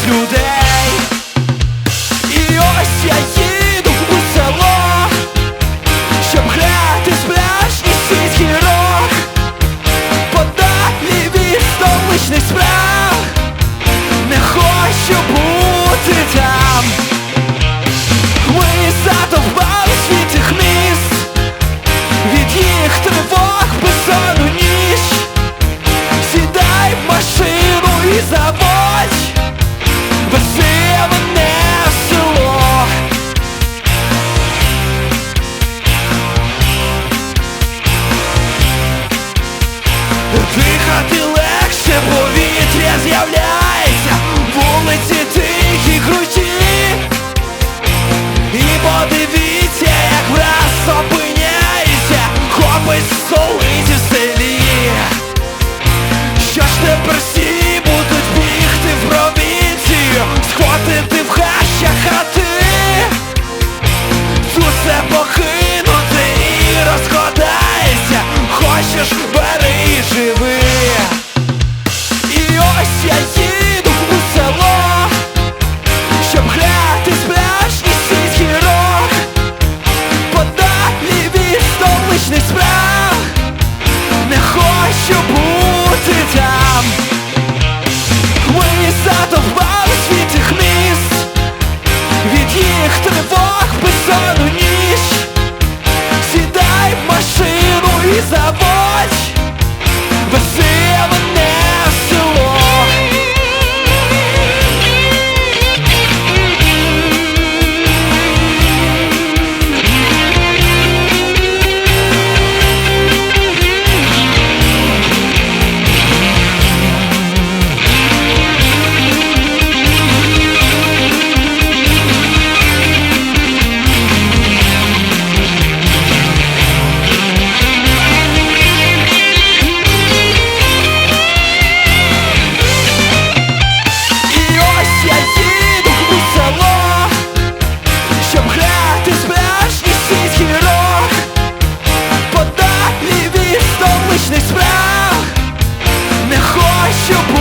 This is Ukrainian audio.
wśród дихати легше повітря з'являється, вулиці. я їду у село, щоб грати справжній сільський рок. Подалі від столичних справ, не хочу бути там. Ми світих міст, від їх тривог безсону your